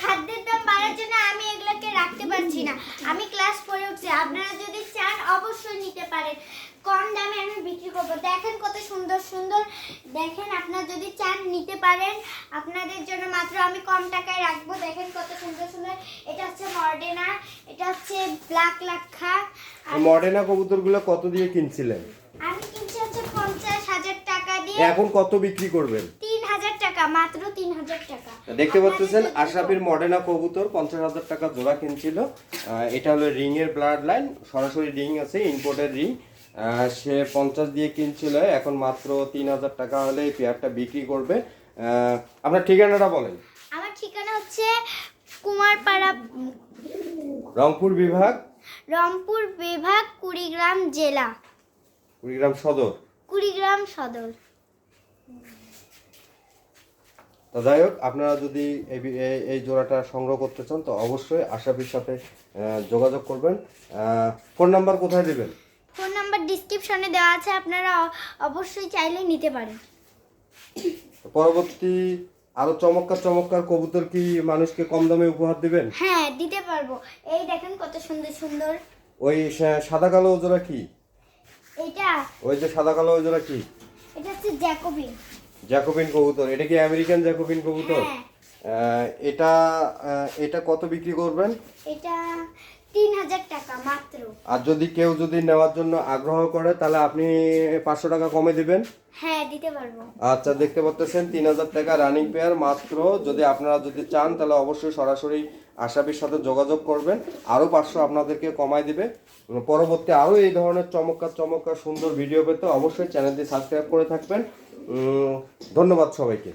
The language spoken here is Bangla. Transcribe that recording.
খাদ্যের দাম বাড়ার জন্য আমি এগুলোকে রাখতে পারছি না। আমি ক্লাস ফোরে উঠছি। আপনারা যদি চান অবশ্যই নিতে পারেন। কম দামে আমি বিক্রি করব। দেখেন কত সুন্দর সুন্দর। দেখেন আপনারা যদি চান নিতে পারেন। আপনাদের জন্য মাত্র আমি কম টাকায় রাখব। দেখেন কত সুন্দর সুন্দর। এটা হচ্ছে মর্ডেনা এটা হচ্ছে ব্ল্যাক লাক্ষা। আর মডেনা কবুতরগুলো কত দিয়ে কিনছিলেন? আমি কিনছি হচ্ছে পঞ্চাশ হাজার টাকা দিয়ে। এখন কত বিক্রি করবেন? তিন হাজার টাকা মাত্র। টাকা। দেখতে পাচ্ছেন আশরাফির মডেনা কবুতর পঞ্চাশ হাজার টাকা জোড়া কিনছিল। এটা হলো রিং এর ব্লাড লাইন সরাসরি রিং আছে ইম্পোর্টের রিং সে পঞ্চাশ দিয়ে কিনছিল এখন মাত্র তিন হাজার টাকা হলে এই পেয়ারটা বিক্রি করবে। আপনার ঠিকানাটা বলেন। আমার ঠিকানা হচ্ছে কুমারপাড়া রংপুর বিভাগ? রংপুর বিভাগ কুড়িগ্রাম জেলা। কুড়িগ্রাম সদর। কুড়িগ্রাম সদর। তো যাই হোক আপনারা যদি এই জোড়াটা সংগ্রহ করতে চান তো অবশ্যই আশরাফির সাথে যোগাযোগ করবেন। ফোন নাম্বার কোথায় দেবেন? ফোন নাম্বার ডিসক্রিপশনে দেওয়া আছে আপনারা অবশ্যই চাইলে নিতে পারেন। পরবর্তী আরও চমৎকার চমৎকার কবুতর কি মানুষকে কম দামে উপহার দিবেন? হ্যাঁ দিতে পারব। এই দেখেন কত সুন্দর সুন্দর। ওই সাদা কালো ওজোড়া কি? এটা ওই যে সাদা কালো ওজোড়া কি? এটা হচ্ছে জ্যাকোবিন। জ্যাকোবিন কবুতর এটা কি আমেরিকান জ্যাকোবিন কবুতর? হ্যাঁ। এটা এটা কত বিক্রি করবেন? এটা তিন হাজার টাকা মাত্র। আর যদি কেউ যদি নেওয়ার জন্য আগ্রহ করে তাহলে আপনি পাঁচশো টাকা কমে দিবেন। হ্যাঁ দিতে পারব। আচ্ছা দেখতে পাচ্ছেন তিন হাজার টাকা রানিং পেয়ার মাত্র। যদি আপনারা যদি চান তাহলে অবশ্যই সরাসরি আশাবির সাথে যোগাযোগ করবেন। আরও পাঁচশো আপনাদেরকে কমায় দিবে। পরবর্তী আরও এই ধরনের চমৎকার চমৎকার, সুন্দর ভিডিও পেতে অবশ্যই চ্যানেলটি সাবস্ক্রাইব করে থাকবেন। ধন্যবাদ সবাইকে।